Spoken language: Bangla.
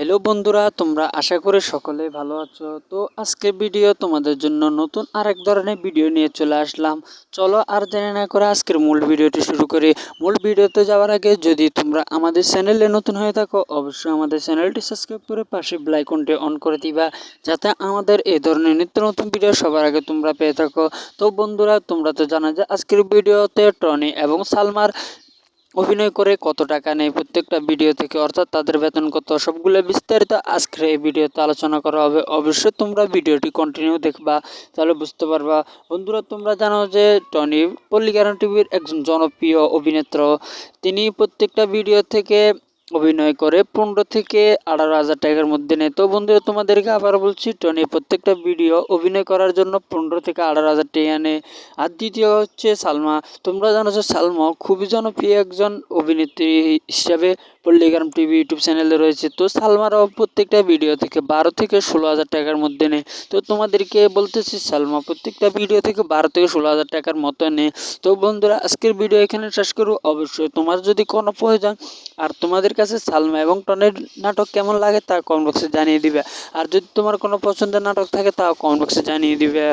হ্যালো বন্ধুরা, তোমরা আশা করি সকলে ভালো আছো। তো আজকের ভিডিও তোমাদের জন্য নতুন আরেক ধরনের ভিডিও নিয়ে চলে আসলাম। চলো আর দেরি না করে আজকের মূল ভিডিওটি শুরু করি। মূল ভিডিওতে যাওয়ার আগে যদি তোমরা আমাদের চ্যানেলে নতুন হয়ে থাকো, অবশ্যই আমাদের চ্যানেলটি সাবস্ক্রাইব করে পাশে ব্লাইকনটি অন করে দিবা, যাতে আমাদের এই ধরনের নিত্য নতুন ভিডিও সবার আগে তোমরা পেয়ে থাকো। তো বন্ধুরা, তোমরা তো জানো যে আজকের ভিডিওতে টনি এবং সালমার অভিনয় করে কত টাকা নেয় প্রত্যেকটা ভিডিও থেকে, অর্থাৎ তাদের বেতন কত, সবগুলো বিস্তারিত আজকের এই ভিডিওতে আলোচনা করা হবে। অবশ্যই তোমরা ভিডিওটি কন্টিনিউ দেখবা, তাহলে বুঝতে পারবা। বন্ধুরা, তোমরা জানো যে টনি পল্লিকারণ টিভির একজন জনপ্রিয় অভিনেত্র। তিনি প্রত্যেকটা ভিডিও থেকে অভিনয় করে পনেরো থেকে আঠারো হাজার টাকার মধ্যে নেয়। তো বন্ধুরা, তোমাদেরকে আবার বলছি, টনি, প্রত্যেকটা ভিডিও অভিনয় করার জন্য পনেরো থেকে আঠারো হাজার টাকা নেয়। আর দ্বিতীয় হচ্ছে সালমা। তোমরা জানো যে সালমা খুবই জনপ্রিয় একজন অভিনেত্রী হিসাবে পল্লিগ্রাম টিভি ইউটিউব চ্যানেলে রয়েছে। তো সালমারাও প্রত্যেকটা ভিডিও থেকে বারো থেকে ষোলো হাজার টাকার মধ্যে নেয়। তো তোমাদেরকে বলতেছি, সালমা প্রত্যেকটা ভিডিও থেকে বারো থেকে ষোলো হাজার টাকার মতো নেয়। তো বন্ধুরা, আজকের ভিডিও এখানে শেষ করব। অবশ্যই তোমার যদি কোনো প্রয়োজন, আর তোমাদের কাছে সালমা এবং টনের নাটক কেমন লাগে তা কমেন্ট বক্সে জানিয়ে দিবে। আর যদি তোমার কোনো পছন্দের নাটক থাকে তাও কমেন্ট বক্সে জানিয়ে দিবে।